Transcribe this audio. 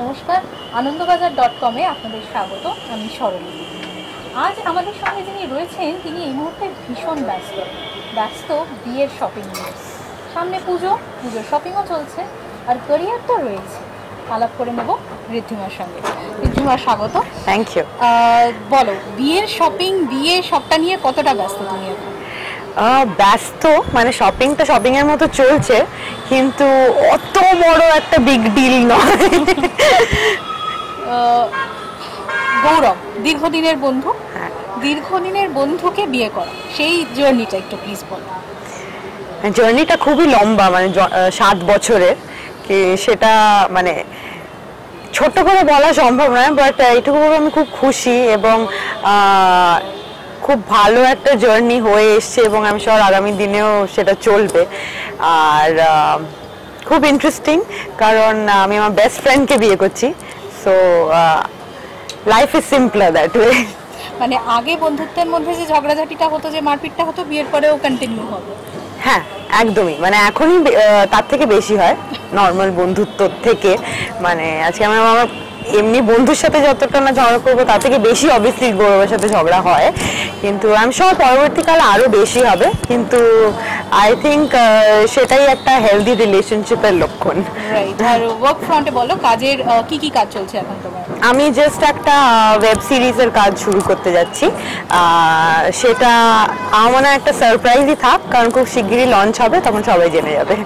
নমস্কার আনন্দবাজার ডট কমে আপনাদের স্বাগত আমি সরলী আজ আমাদের সঙ্গে যিনি রয়েছেন তিনি এই মুহূর্তে ভীষণ ব্যস্ত। ব্যস্ত বিয়ের শপিং নিয়ে। সামনে পুজো পুজোর শপিংও চলছে আর ক্যারিয়ার তো রয়েছে। আলাপ করে নেব ঋদ্ধিমার সঙ্গে। ঋদ্ধিমা স্বাগত। থ্যাংক ইউ বলো বিয়ের শপিং বিয়ে সবটা নিয়ে কতটা ব্যস্ত তুমি এখন? ব্যস্ত মানে শপিং তো শপিং এর মতো চলছে কিন্তু অত বড় একটা বিগ ডিল নয়। গৌরব দীর্ঘদিনের বন্ধু। হ্যাঁ। দীর্ঘদিনের বন্ধুকে বিয়ে করা সেই জার্নিটা একটু প্লিজ বলো। জার্নিটা খুবই লম্বা মানে সাত বছরের কি সেটা মানে ছোট করে বলা সম্ভব নয় বাট এইটুকু আমি খুব খুশি এবং খুব ভালো একটা জার্নি হয়ে এসছে এবং আমি সব আগামী দিনেও সেটা চলবে। আর খুব ইন্টারেস্টিং কারণ আমি আমার বেস্ট ফ্রেন্ডকে বিয়ে করছি। So life is simpler that way মানে আগে বন্ধুত্বের মধ্যে যে ঝগড়াঝাটিটা হতো যে মারপিটটা হতো বিয়ের পরেও কন্টিনিউ হবে। হ্যাঁ একদমই। মানে এখনই তার থেকে বেশি হয় নর্মাল বন্ধুত্ব থেকে। মানে আজকে আমি আমার এমনি বন্ধুর সাথে যতটা না ঝগড়া করব তার থেকে বেশি অবভিয়াসলি গৌরবের সাথে ঝগড়া হয়। কিন্তু আমি সব পরবর্তীকালে আরও বেশি হবে। কিন্তু আই থিঙ্ক সেটাই একটা হেলদি রিলেশনশিপের লক্ষণ। আর ওয়ার্ক ফ্রন্টে বলো কাজের কি কি কাজ চলছে এখন তোমার? আমি জাস্ট একটা ওয়েব সিরিজের কাজ শুরু করতে যাচ্ছি। সেটা আমার একটা সারপ্রাইজই থাক কারণ খুব শিগগিরই লঞ্চ হবে তখন সবাই জেনে যাবে।